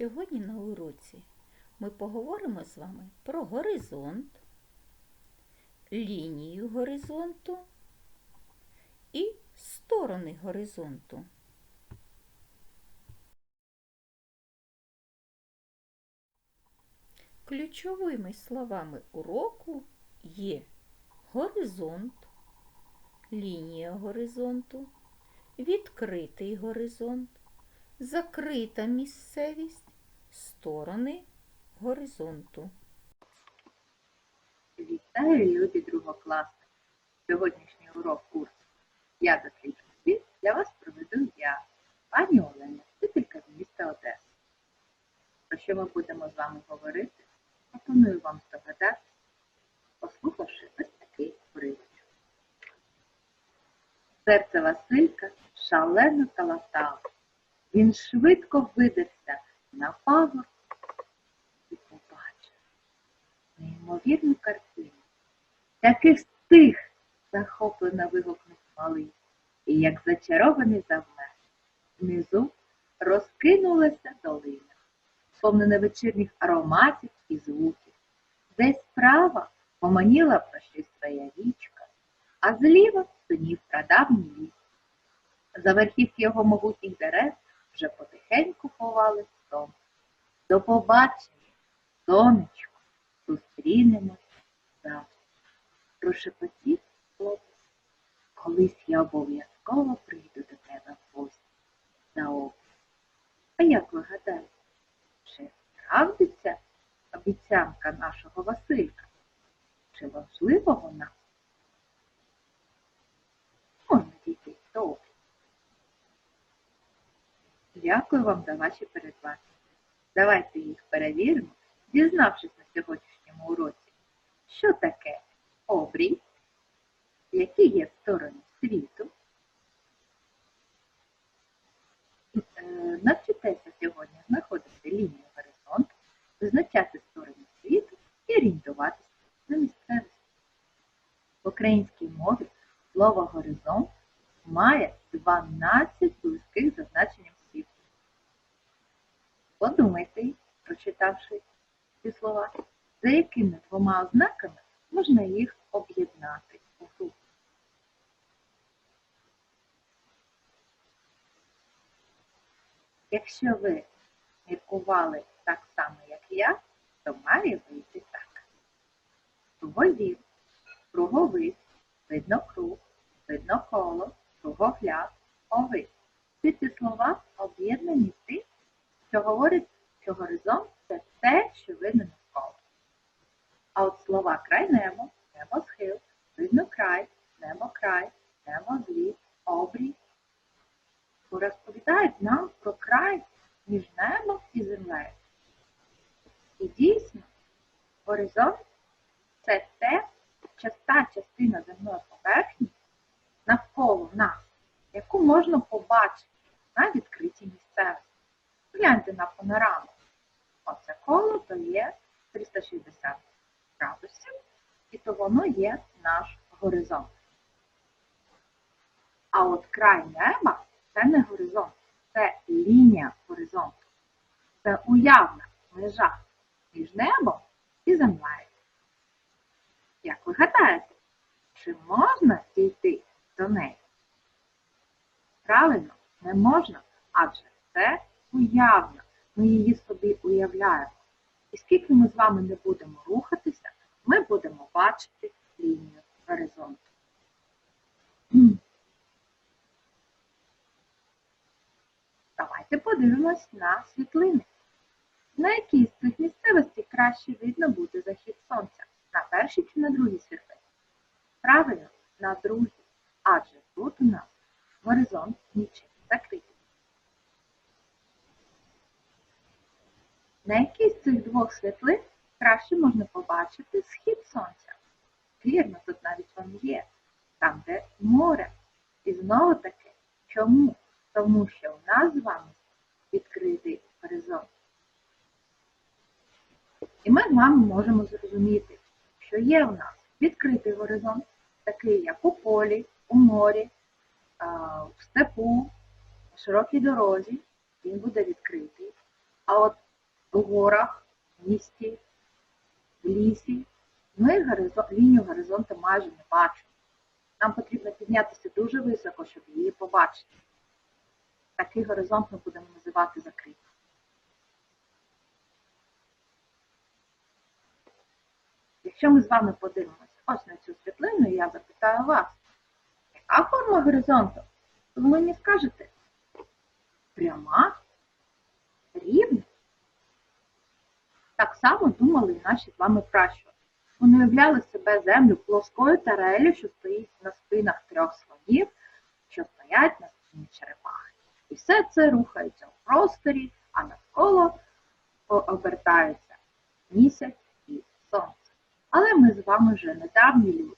Сьогодні на уроці ми поговоримо з вами про горизонт, лінію горизонту і сторони горизонту. Ключовими словами уроку є горизонт, лінія горизонту, відкритий горизонт, закрита місцевість, сторони горизонту. Вітаю, любі другокласники! Сьогоднішній урок курсу Я досліджую світ для вас проведу я, пані Олена, вчителька з міста Одеси. Про що ми будемо з вами говорити, пропоную вам здогадатися, послухавши ось такий уривочок. Серце Василька шалено калатало. Він швидко видався на пагор і побачив неймовірну картину. Таких стих захоплено вигукнув малий, і як зачарований завмер. Внизу розкинулася долина, сповнена вечірніх ароматів і звуків. Десь справа поманіла про щось своя річка, а зліва синів прадавній ліс. За верхівки його могутніх дерев вже потихеньку ховали сон. До побачення, сонечко, зустрінемось завтра. Прошепотів хлопець. Колись я обов'язково прийду до тебе в гості за обід. А як ви гадаєте, чи справдиться обіцянка нашого Василька? Чи важливо вона? Можна дійти до обіду. Дякую вам за ваші передбачення. Давайте їх перевіримо, дізнавшись на сьогоднішньому уроці, що таке обрій, які є сторони світу. Е, Навчитеся сьогодні знаходити лінію горизонту, визначати сторони світу і орієнтуватися на місцевості. В українській мові слово горизонт має 12 близьких за значенням світу. Подумайте, прочитавши ці слова, за якими двома ознаками можна їх об'єднати у групу. Якщо ви міркували так само, як я, то має вийти так. Кругозір, круговий, видно круг, видно коло, кругогляд, овид. Всі ці слова об'єднані тим, що говорить, що горизонт це те, що видно навколо. А от слова край небо, небо схил, видно край, небо край, небо зліт, обрій. Розповідають нам про край між небом і землею. І дійсно, горизонт це те, часта частина земної поверхні навколо нас, яку можна побачити на відкритій місцевості. Гляньте на панораму. Оце коло то є 360 градусів, і то воно є наш горизонт. А от край неба це не горизонт, це лінія горизонту. Це уявна межа між небом і землею. Як ви гадаєте, чи можна дійти до неї? Правильно, не можна, адже це уявна. Ми її собі уявляємо. І скільки ми з вами не будемо рухатися, ми будемо бачити лінію горизонту. Давайте подивимось на світлини. На якій з цих місцевостей краще видно буде захід сонця? На першій чи на другій світлині? Правильно, на другій. Адже тут у нас горизонт нічим закритий. На якій з цих двох світлин краще можна побачити схід сонця? Вірно, тут навіть він є, там, де море. І знову таки, чому? Тому що у нас з вами відкритий горизонт. І ми з вами можемо зрозуміти, що є у нас відкритий горизонт, такий як у полі, у морі, в степу, на широкій дорозі, він буде відкритий. А от в горах, в місті, в лісі. Ми горизон- лінію горизонту майже не бачимо. Нам потрібно піднятися дуже високо, щоб її побачити. Такий горизонт ми будемо називати закритим. Якщо ми з вами подивимося ось на цю світлину, я запитаю вас, яка форма горизонту? Ви мені скажете пряма, рівна. Так само думали і наші з вами пращури. Вони уявляли себе землю плоскою тарелю, що стоїть на спинах трьох слонів, що стоять на спині черепахи. І все це рухається в просторі, а навколо обертаються місяць і сонце. Але ми з вами вже недавні люди.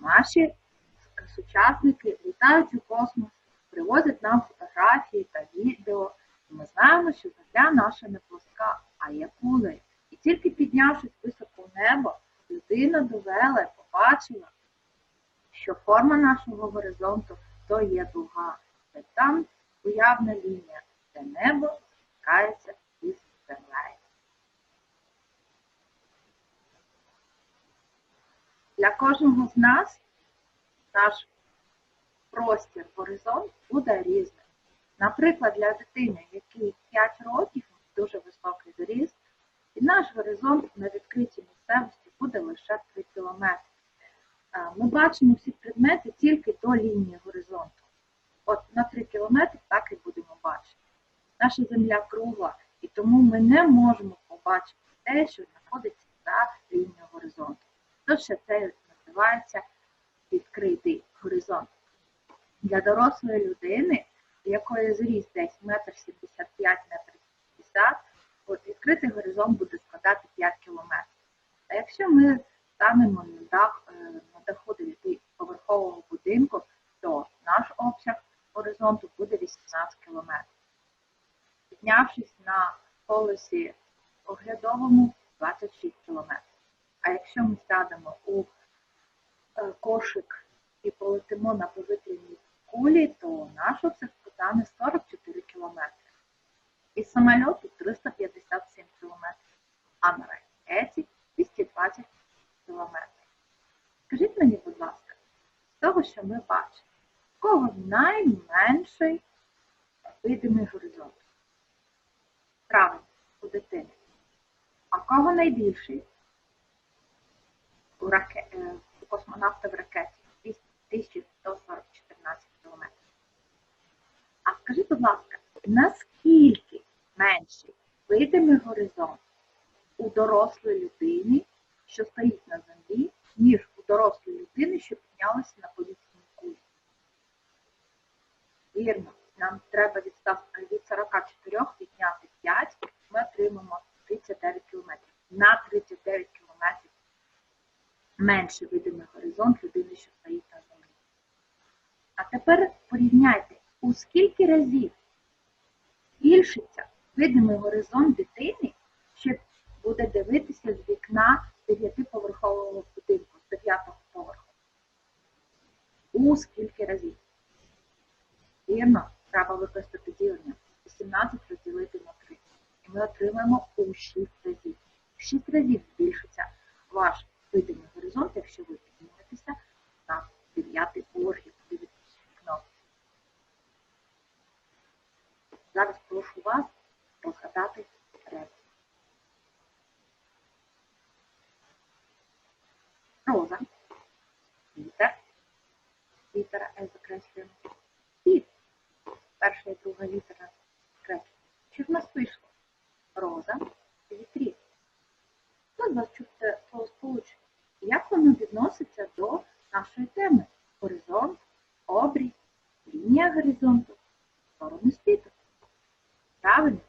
Наші сучасники літають у космос, привозять нам фотографії та відео. І ми знаємо, що земля наша не плоска, а є кулею. І тільки піднявшись високо в небо, людина довела побачила, що форма нашого горизонту то є дуга, це там уявна лінія, де небо стикається із землею. Для кожного з нас наш простір, горизонт буде різним. Наприклад, для дитини, якій 5 років, дуже високий зріст, і наш горизонт на відкритій місцевості буде лише 3 кілометри. Е, Ми бачимо всі предмети тільки до лінії горизонту. От на 3 кілометри так і будемо бачити. Наша земля кругла, і тому ми не можемо побачити те, що знаходиться за лінією горизонту. Тож ще це називається відкритий горизонт. Для дорослої людини, в якої зріст десь 1,75 метр 50, от відкритий горизонт буде складати 5 кілометрів. А якщо ми станемо на дах е, на даху дев'ятиповерхового будинку, то наш обсяг горизонту буде 18 кілометрів. Піднявшись на колесі оглядовому 26 кілометрів. А якщо ми сядемо у е, кошик і полетимо на повітряній кулі, то наш обсяг стане 44 кілометри. Із самольоту 357 кілометрів, а на ракеті 220 кілометрів. Скажіть мені, будь ласка, з того, що ми бачимо, в кого найменший видимий горизонт? Правильно, у дитини. А кого найбільший? У, раке... е, у космонавта в ракеті 1114 км. А скажіть, будь ласка, наскільки менший видимий горизонт у дорослої людини, що стоїть на землі, ніж у дорослої людини, що піднялася на повітряній кулі? Вірно, нам треба від, від 44 відняти 5, ми отримаємо 39 км. На 39 км менше видимий горизонт людини, що стоїть на землі. А тепер порівняйте, у скільки разів збільшиться видимий горизонт дитини, що буде дивитися з вікна дев'ятиповерхового будинку, з дев'ятого поверху. У скільки разів? Вірно, треба використати ділення. 18 розділити на 3. І ми отримаємо у 6 разів. В 6 разів збільшиться ваш видимий горизонт, якщо ви підніметеся на 9 поверх і подивитися в вікно. Зараз прошу вас розгадати речення. Роза, вітер, літера Е закреслюємо, і перша і друга літера закреслюємо. Що в нас вийшло? Роза, вітрі. Чув це словосполучення? Як воно відноситься до нашої теми? Горизонт, обрій, лінія горизонту, сторони світу. Правильно,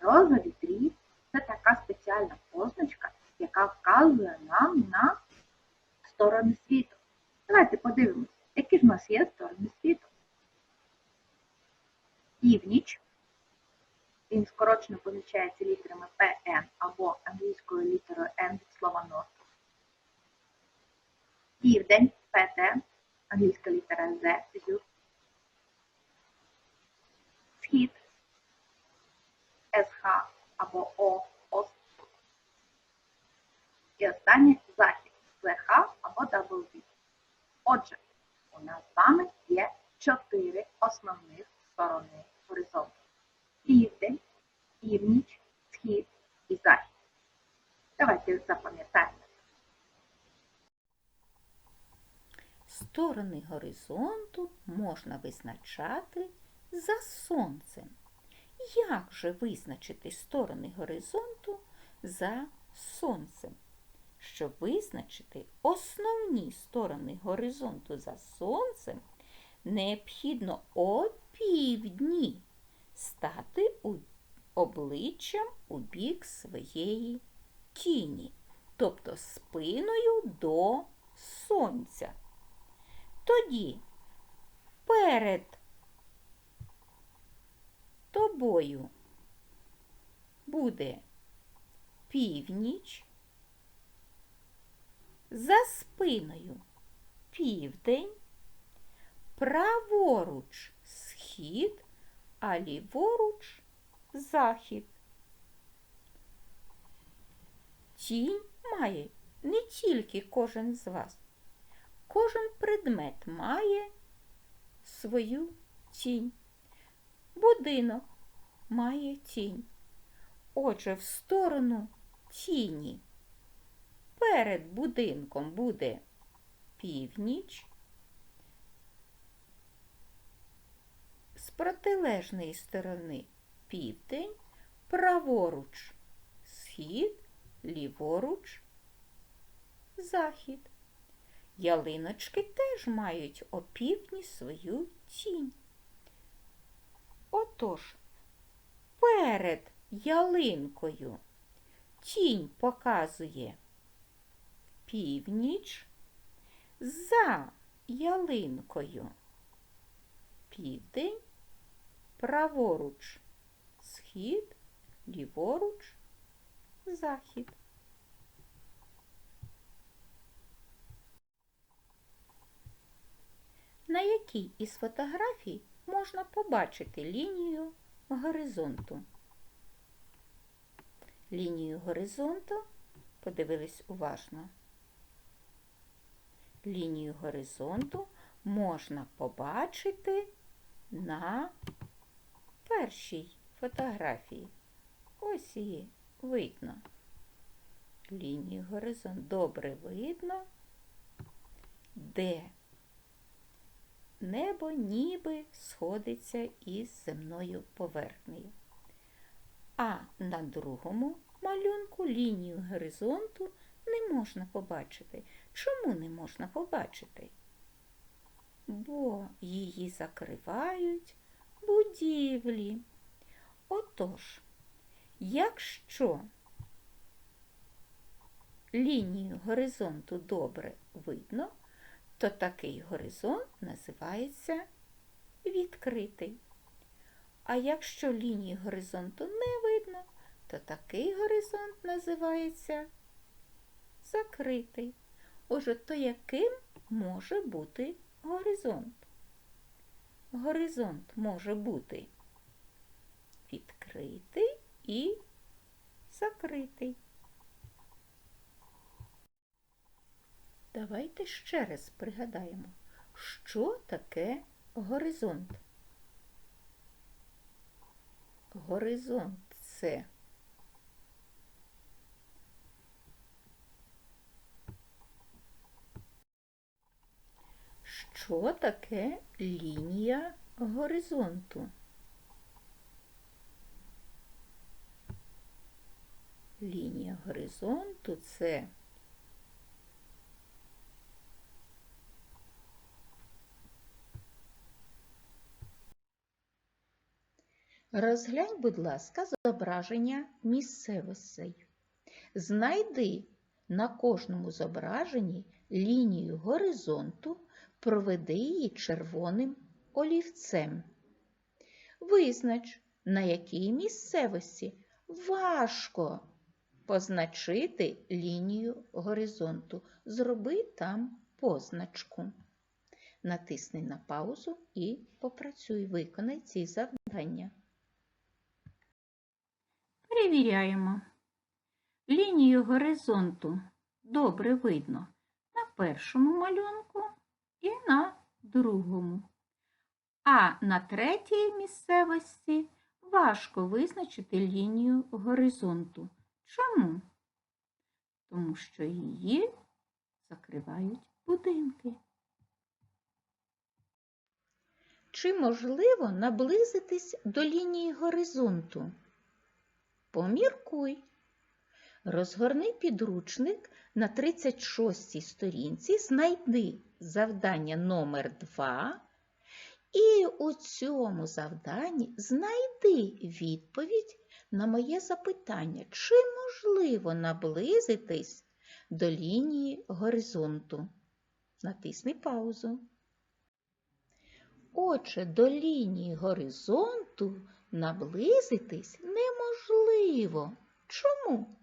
роза вітрі це така спеціальна позначка, яка вказує нам на сторони світу. Давайте подивимося, які ж в нас є сторони світу. Північ. Він скорочено позначається літерами PN або англійською літерою N від слова North. Південь PT, англійська літера Z, Зюр. Схід СХ або О, ос. І останнє захід. Це або W. Отже, у нас з вами є чотири основних сторони горизонту. Південь, північ, схід і захід. Давайте запам'ятаємо. Сторони горизонту можна визначати за сонцем. Як же визначити сторони горизонту за сонцем? Щоб визначити основні сторони горизонту за сонцем, необхідно опівдні стати у обличчям у бік своєї тіні, тобто спиною до сонця. Тоді перед тобою буде північ, за спиною південь, праворуч схід, а ліворуч захід. Тінь має не тільки кожен з вас. Кожен предмет має свою тінь. Будинок має тінь. Отже, в сторону тіні перед будинком буде північ. Протилежної сторони південь, праворуч схід, ліворуч захід. Ялиночки теж мають опівдні свою тінь. Отож, перед ялинкою тінь показує північ, за ялинкою південь, праворуч схід, ліворуч захід. На якій із фотографій можна побачити лінію горизонту? Лінію горизонту подивились уважно. Лінію горизонту можна побачити на першій фотографії. Ось її видно. Лінію горизонту добре видно, де небо ніби сходиться із земною поверхнею. А на другому малюнку лінію горизонту не можна побачити. Чому не можна побачити? Бо її закривають будівлі. Отож, якщо лінію горизонту добре видно, то такий горизонт називається відкритий. А якщо лінії горизонту не видно, то такий горизонт називається закритий. Отже, то яким може бути горизонт? Горизонт може бути відкритий і закритий. Давайте ще раз пригадаємо, що таке горизонт. Горизонт це що таке лінія горизонту? Лінія горизонту це Розглянь, будь ласка, зображення місцевостей. Знайди на кожному зображенні лінію горизонту, проведи її червоним олівцем. Визнач, на якій місцевості важко позначити лінію горизонту. Зроби там позначку. Натисни на паузу і попрацюй, виконай ці завдання. Перевіряємо. Лінію горизонту добре видно на першому малюнку і на другому. А на третій місцевості важко визначити лінію горизонту. Чому? Тому що її закривають будинки. Чи можливо наблизитись до лінії горизонту? Поміркуй. Розгорни підручник на 36-й сторінці, знайди завдання номер 2 і у цьому завданні знайди відповідь на моє запитання, чи можливо наблизитись до лінії горизонту. Натисни паузу. Отже, до лінії горизонту наблизитись неможливо. Чому?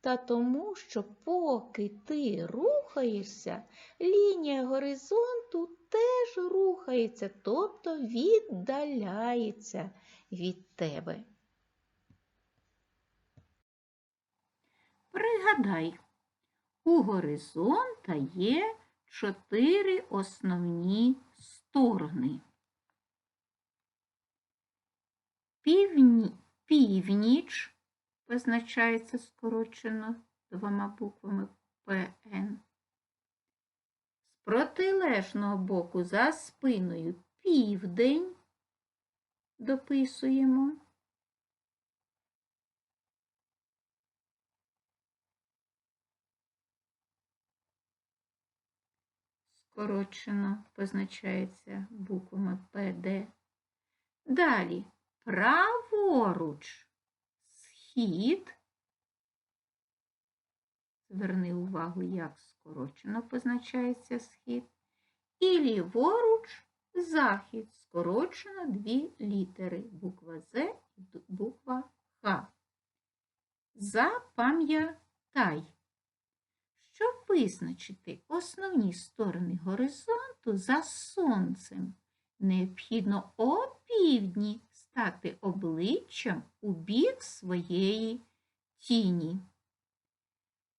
Та тому, що поки ти рухаєшся, лінія горизонту теж рухається, тобто віддаляється від тебе. Пригадай, у горизонта є чотири основні сторони. Півні... Північ позначається скорочено двома буквами ПН. З протилежного боку за спиною південь дописуємо. Скорочено позначається буквами ПД. Далі праворуч схід. Зверни увагу, як скорочено позначається схід. І ліворуч захід. Скорочено дві літери. Буква З і буква Х. Запам'ятай. Щоб визначити основні сторони горизонту за сонцем, необхідно опівдні стати обличчям у бік своєї тіні.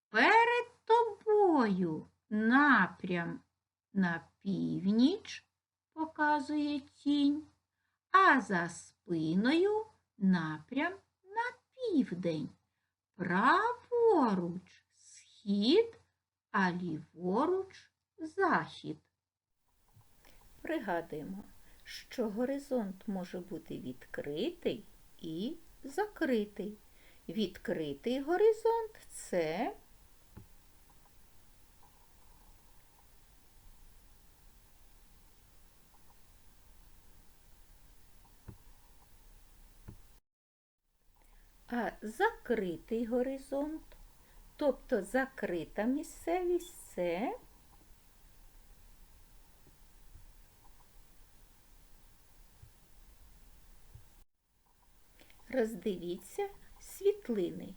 Перед тобою напрям на північ показує тінь, а за спиною напрям на південь. Праворуч схід, а ліворуч захід. Пригадуємо, що горизонт може бути відкритий і закритий. Відкритий горизонт це а закритий горизонт, тобто закрита місцевість це Роздивіться світлини.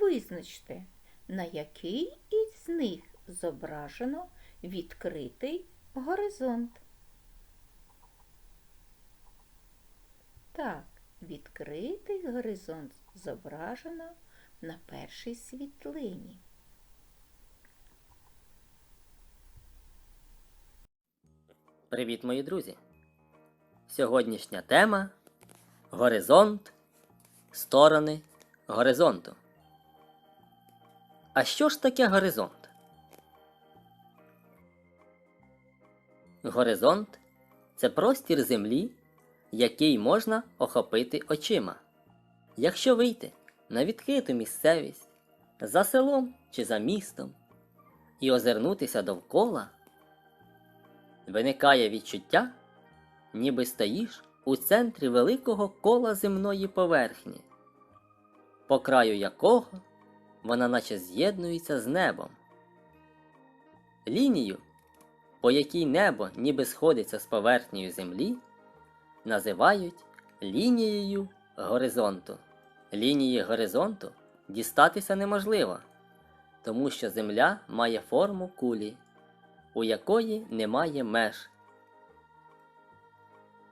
Визначте, на який із них зображено відкритий горизонт. Так, відкритий горизонт зображено на першій світлині. Привіт, мої друзі! Сьогоднішня тема Горизонт, сторони горизонту. А що ж таке горизонт? Горизонт це простір землі, який можна охопити очима. Якщо вийти на відкриту місцевість за селом чи за містом і озирнутися довкола, виникає відчуття, ніби стоїш у центрі великого кола земної поверхні, по краю якого вона наче з'єднується з небом. Лінію, по якій небо ніби сходиться з поверхнею землі, називають лінією горизонту. Лінії горизонту дістатися неможливо, тому що земля має форму кулі, у якої немає меж.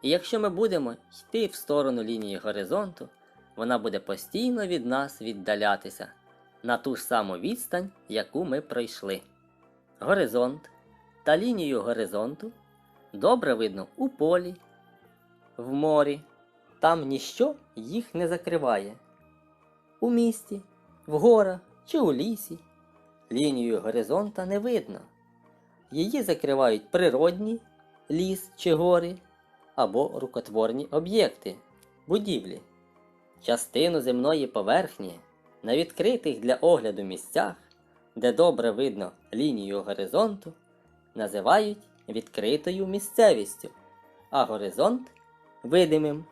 І якщо ми будемо йти в сторону лінії горизонту, вона буде постійно від нас віддалятися на ту ж саму відстань, яку ми пройшли. Горизонт та лінію горизонту добре видно у полі, в морі, там ніщо їх не закриває. У місті, в горах чи у лісі лінію горизонта не видно. Її закривають природні ліс чи гори або рукотворні об'єкти, будівлі. Частину земної поверхні на відкритих для огляду місцях, де добре видно лінію горизонту, називають відкритою місцевістю, а горизонт видимим.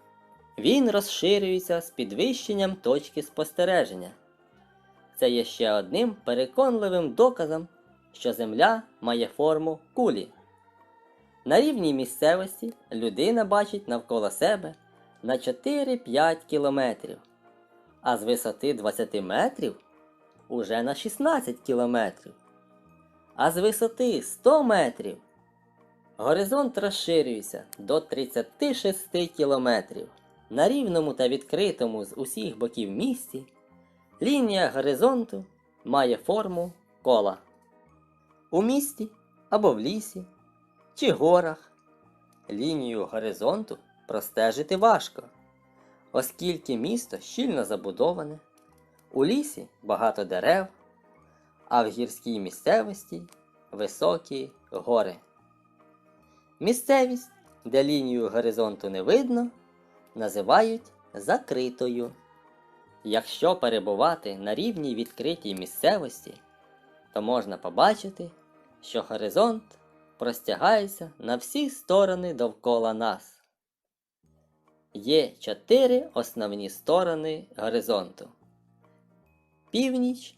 Він розширюється з підвищенням точки спостереження. Це є ще одним переконливим доказом, що Земля має форму кулі. На рівній місцевості людина бачить навколо себе на 4-5 кілометрів, а з висоти 20 метрів уже на 16 кілометрів, а з висоти 100 метрів горизонт розширюється до 36 кілометрів. На рівному та відкритому з усіх боків місці лінія горизонту має форму кола. У місті або в лісі чи горах лінію горизонту простежити важко, оскільки місто щільно забудоване, у лісі багато дерев, а в гірській місцевості високі гори. Місцевість, де лінію горизонту не видно, називають закритою. Якщо перебувати на рівній відкритій місцевості, то можна побачити, що горизонт простягається на всі сторони довкола нас. Є чотири основні сторони горизонту: північ,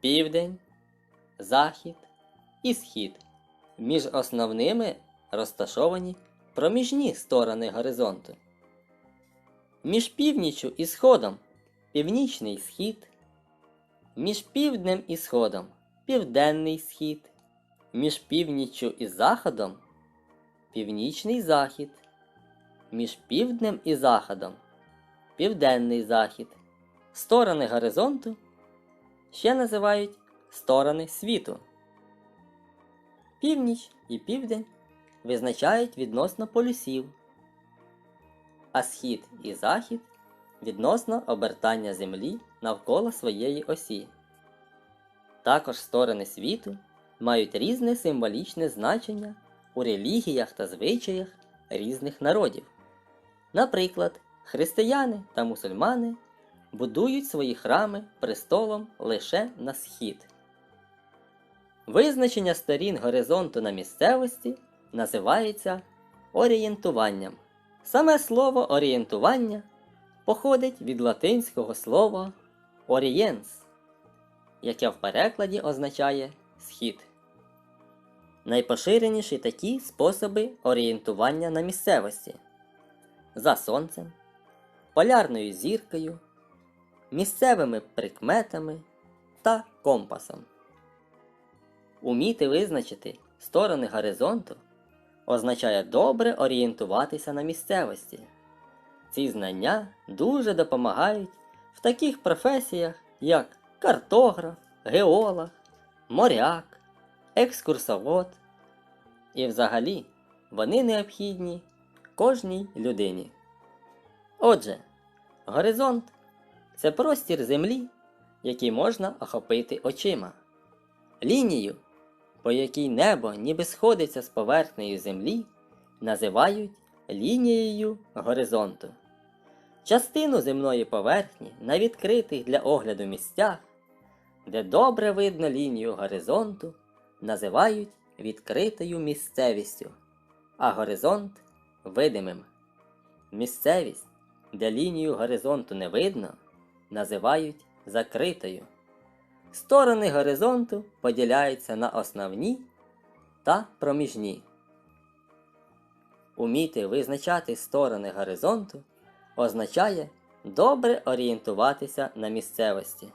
південь, захід і схід. Між основними розташовані проміжні сторони горизонту. Між північю і сходом північний схід, між півднем і сходом південний схід, між північчю і заходом північний захід, між півднем і заходом південний захід. Сторони горизонту ще називають сторони світу. Північ і південь визначають відносно полюсів, а схід і захід відносно обертання Землі навколо своєї осі. Також сторони світу мають різне символічне значення у релігіях та звичаях різних народів. Наприклад, християни та мусульмани будують свої храми престолом лише на схід. Визначення сторін горизонту на місцевості називається орієнтуванням. Саме слово орієнтування походить від латинського слова орієнс, яке в перекладі означає схід. Найпоширеніші такі способи орієнтування на місцевості за сонцем, полярною зіркою, місцевими прикметами та компасом. Уміти визначити сторони горизонту означає добре орієнтуватися на місцевості. Ці знання дуже допомагають в таких професіях, як картограф, геолог, моряк, екскурсовод. І взагалі вони необхідні кожній людині. Отже, горизонт це простір землі, який можна охопити очима. Лінію, по якій небо ніби сходиться з поверхнею землі, називають лінією горизонту. Частину земної поверхні на відкритих для огляду місцях, де добре видно лінію горизонту, називають відкритою місцевістю, а горизонт видимим. Місцевість, де лінію горизонту не видно, називають закритою. Сторони горизонту поділяються на основні та проміжні. Уміти визначати сторони горизонту означає добре орієнтуватися на місцевості.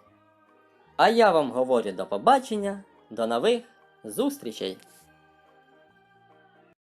А я вам говорю до побачення, до нових зустрічей!